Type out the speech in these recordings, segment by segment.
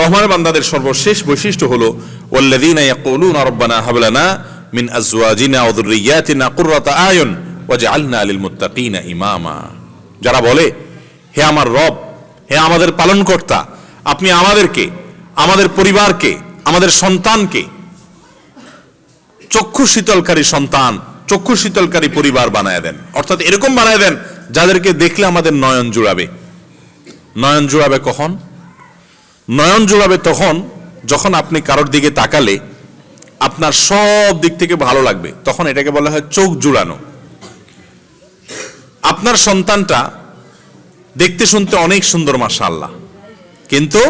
রহমানের বান্দাদের সর্বশেষ বৈশিষ্ট্য হলো, ওয়াল্লাযীনা ইয়াকুলুনা রব্বানা হাব লানা মিন ওয়া যুররিয়াতিনা কুররাতা আয়ুন লিল মুত্তাকিনা ইমামা। যারা বলে, হে আমার রব, হে আমাদের পালনকর্তা, আপনি আমাদেরকে, আমাদের পরিবারকে, আমাদের সন্তানকে চক্ষু শীতলকারী সন্তান, চক্ষু শীতলকারী পরিবার বানায় দেন। অর্থাৎ এরকম বানায় দেন, যাদেরকে দেখলে আমাদের নয়ন জুড়াবে। নয়ন জুড়াবে কখন? নয়ন জুড়াবে তখন যখন আপনি কারোর দিকে তাকালে আপনার সব দিক থেকে ভালো লাগবে। তখন এটাকে বলা হয় চোখ জুড়ানো। আপনার সন্তানটা দেখতে শুনতে অনেক সুন্দর, মাশাআল্লাহ। কিন্তু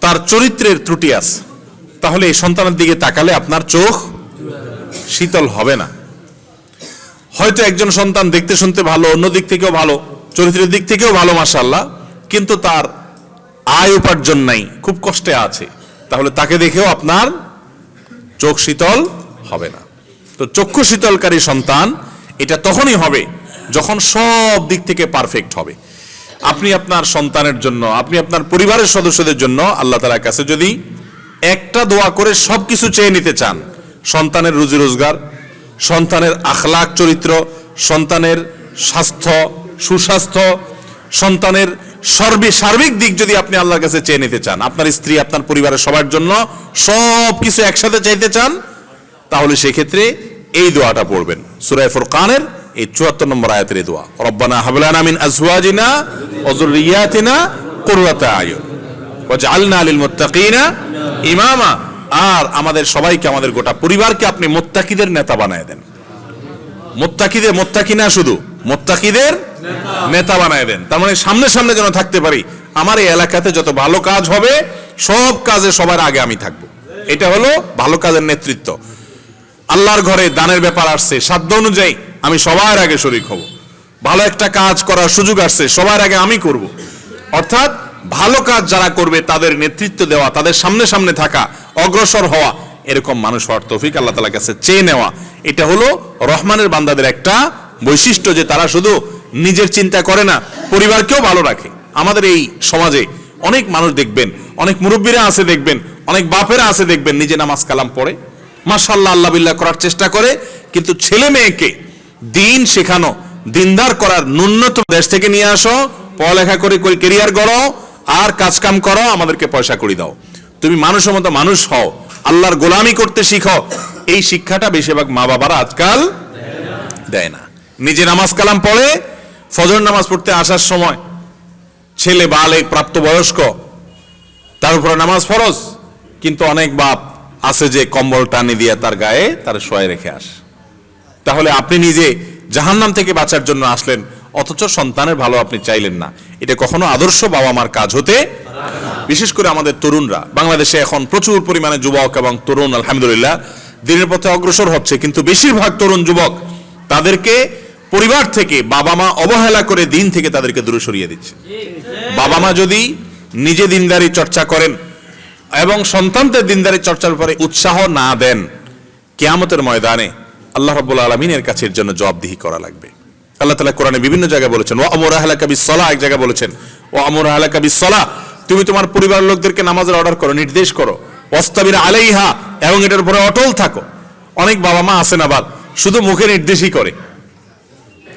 তার চরিত্রের ত্রুটি আছে। তাহলে এই সন্তানের দিকে তাকালে আপনার চোখ শীতল হবে না। হয়তো একজন সন্তান দেখতে শুনতে ভালো, অন্য দিক থেকেও ভালো, চরিত্রের দিক থেকেও ভালো, মাশাআল্লাহ। কিন্তু তার আয় উপার্জন নাই, খুব কষ্টে আছে। তাহলে তাকে দেখেও আপনার চোখ শীতল হবে না। তো চক্ষু শীতলকারী সন্তান, এটা তখনই হবে যখন সব দিক থেকে পারফেক্ট হবে। আপনি আপনার সন্তানের জন্য, আপনি আপনার পরিবারের সদস্যদের জন্য আল্লাহ তালার কাছে যদি একটা দোয়া করে সব কিছু চেয়ে নিতে চান, সন্তানের রুজি রোজগার, সন্তানের আখলাক চরিত্র, সন্তানের স্বাস্থ্য, সুস্বাস্থ্য, সন্তানের সর্বে সার্বিক দিক যদি আপনি আল্লাহর কাছে চেয়ে নিতে চান, আপনার স্ত্রী, আপনার পরিবারের সবার জন্য সব কিছু একসাথে চাইতে চান, তাহলে সেক্ষেত্রে এই দোয়াটা পড়বেন। সুরায় ফুরকানের এই চুয়াত্তর নম্বর আয়াতের দোয়া। রব্বানা হাবলানা আজওয়াজিনা ওয়া যুররিয়াতিনা কুররাতা আয়ুন ওয়াজআলনা লিল মুত্তাকিনা ইমামা। আর আমাদের সবাইকে, আমাদের গোটা পরিবারকে আপনি মোত্তাকিদের নেতা বানায় দেন। মোত্তাকিদের মোত্তাকি না শুধু, মোত্তাকিদের নেতা। বানায় দেন। তার মানে সামনে সামনে যেন থাকতে পারি। আমার এই এলাকাতে যত ভালো কাজ হবে, সব কাজে সবার আগে আমি থাকব। এটা হলো ভালো কাজের নেতৃত্ব। আল্লাহর ঘরে দানের ব্যাপার আসছে, সাধ্য অনুযায়ী আমি সবার আগে শরিক হব। ভালো একটা কাজ করার সুযোগ আসছে, সবার আগে আমি করব। অর্থাৎ ভালো কাজ যারা করবে, তাদের নেতৃত্ব দেওয়া, তাদের সামনে সামনে থাকা, অগ্রসর হওয়া, এরকম মানুষ হওয়ার তৌফিক আল্লাহ তালার কাছে চেয়ে নেওয়া। এটা হলো রহমানের বান্দাদের একটা বৈশিষ্ট্য যে তারা শুধু নিজের চিন্তা করে না, পরিবারকেও ভালো রাখে। আমাদের এই সমাজে অনেক মানুষ দেখবেন, অনেক মুরব্বীরা আছে দেখবেন, অনেক বাপেরা আছে দেখবেন, নিজে নামাজ কালাম পড়ে। মাশাল্লাহ আল্লাহ বিল্লাহ করার চেষ্টা করে, কিন্তু ছেলে মেয়েকে দিন শেখানো, দিনদার করার ন্যূনতম দেশ থেকে নিয়ে আসো, পড়ালেখা করে করে কেরিয়ার গড়ো, আর কাজকাম করো, আমাদেরকে পয়সা করি দাও। তুমি মানুষের মতো মানুষ হও, আল্লাহর গোলামি করতে শিখো, এই শিক্ষাটা বেশিরভাগ মা বাবারা আজকাল দেয় না। নিজে নামাজ কালাম পড়ে ফজর নামাজ পড়তে আসার সময় ছেলে বালে প্রাপ্তবয়স্ক, তার উপরে নামাজ ফরজ, কিন্তু অনেক বাপ আছে যে কম্বল টানি দিয়ে তার গায়ে তার শোয় রেখে আস। তাহলে আপনি নিজে জাহান্নাম থেকে বাঁচার জন্য আসলেন, অথচ সন্তানের ভালো আপনি চাইলেন না। এটা কখনো আদর্শ বাবা মার কাজ হতে বিশেষ করে আমাদের তরুণরা। বাংলাদেশে এখন প্রচুর পরিমাণে যুবক এবং তরুণ, আলহামদুলিল্লাহ, দিনের পথে অগ্রসর হচ্ছে, কিন্তু বেশিরভাগ তরুণ যুবক তাদেরকে পরিবার থেকে বাবা মা অবহেলা করে দিন থেকে তাদেরকে দূরে সরিয়ে দিচ্ছে। বাবা মা যদি নিজে দিনদারি চর্চা করেন এবং সন্তানদের দিনদারি চর্চার উপরে উৎসাহ না দেন, কেয়ামতের ময়দানে আল্লাহ রাব্বুল আলমিনের কাছে এর জন্য জবাবদিহি করা লাগবে। আল্লাহ তালা কোরআনে বিভিন্ন জায়গায় বলেছেন ও আমর আহলাকা বিসলা এক জায়গায় বলেছেন ও আমর আহলাকা বিসলা তুমি তোমার পরিবার লোকদেরকে নামাজের অর্ডার করো, নির্দেশ করো ওয়াস্তাবির আলাইহা এবং এটার উপরে অটল থাকো। অনেক বাবা মা আছেন আবার শুধু মুখে নির্দেশই করে।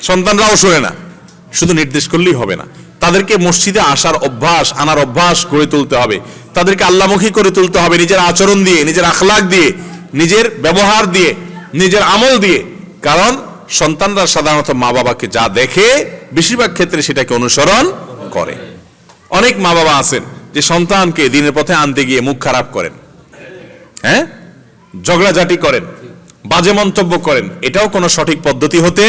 সন্তানরাও শোনে না। শুধু নির্দেশ করলেই হবে না। তাদেরকে মসজিদে আসার অভ্যাস, আনার অভ্যাস গড়ে তুলতে হবে। তাদেরকে আল্লামুখী করে তুলতে হবে নিজের আচরণ দিয়ে, নিজের আখলাক দিয়ে, নিজের ব্যবহার দিয়ে, নিজের আমল দিয়ে। কারণ সন্তানরা সাধারণত মা বাবাকে যা দেখে, বেশিরভাগ ক্ষেত্রে সেটাকে অনুসরণ করে। অনেক মা বাবা আছেন যে সন্তানকে দিনের পথে আনতে গিয়ে মুখ খারাপ করেন। হ্যাঁ? ঝগড়াঝাটি করেন। বাজে মন্তব্য করেন। এটাও কোনো সঠিক পদ্ধতি হতে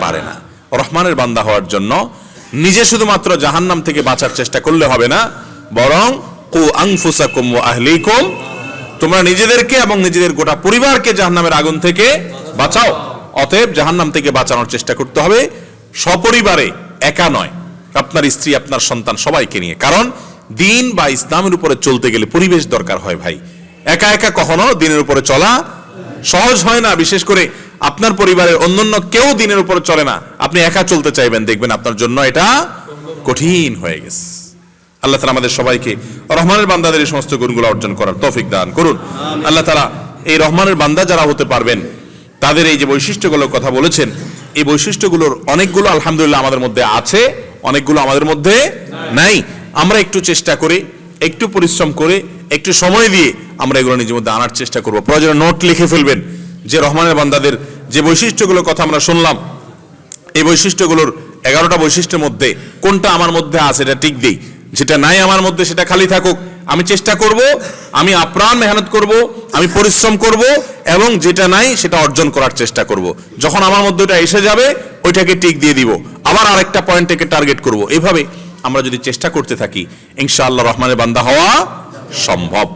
পারে না। রহমানের বান্দা হওয়ার জন্য নিজে শুধুমাত্র জাহান্নাম থেকে বাঁচার চেষ্টা করলে হবে না, বরং কু আহলিকুম, তোমরা নিজেদেরকে এবং নিজেদের গোটা পরিবারকে জাহান্নামের আগুন থেকে বাঁচাও। অতএব জাহান্নাম থেকে বাঁচানোর চেষ্টা করতে হবে। সপরিবারে একা নয়। আপনার স্ত্রী, আপনার সন্তান সবাইকে নিয়ে। কারণ দিন বা ইসলামের উপরে চলতে গেলে পরিবেশ দরকার হয় ভাই। একা একা কখনো দিনের উপরে চলা সহজ হয় না বিশেষ করে আপনার পরিবারের অন্যান্য কেউ দিনের উপর চলে না। আপনি একা চলতে চাইবেন দেখবেন আপনার জন্য এটা কঠিন হয়ে গেছে। আল্লাহ তালা আমাদের সবাইকে রহমানের বান্দাদের এই সমস্ত গুণগুলো অর্জন করার তৌফিক দান করুন। আল্লাহ তালা এই রহমানের বান্দা যারা হতে পারবেন তাদের এই যে বৈশিষ্ট্যগুলোর কথা বলেছেন এই বৈশিষ্ট্যগুলোর অনেকগুলো আলহামদুলিল্লাহ আমাদের মধ্যে আছে অনেকগুলো আমাদের মধ্যে নাই। আমরা একটু চেষ্টা করে একটু পরিশ্রম করে একটু সময় দিয়ে আমরা এগুলো নিজের মধ্যে আনার চেষ্টা করব। প্রয়োজনে নোট লিখে ফেলবেন যে রহমানের বান্দাদের যে বৈশিষ্ট্যগুলোর কথা আমরা শুনলাম, এই বৈশিষ্ট্যগুলোর এগারোটা বৈশিষ্ট্যের মধ্যে কোনটা আমার মধ্যে আছে এটা ঠিক দিই যেটা নাই আমার মধ্যে সেটা খালি থাকুক। আমি চেষ্টা করব, আমি আপ্রাণ মেহনত করব, আমি পরিশ্রম করব এবং যেটা নাই সেটা অর্জন করার চেষ্টা করব। যখন আমার মধ্যে ওটা এসে যাবে, ওইটাকে টিক দিয়ে দিব। আবার আরেকটা পয়েন্টকে টার্গেট করব। এভাবে আমরা যদি চেষ্টা করতে থাকি, ইনশাআল্লাহ রহমানের বান্দা হওয়া সম্ভব।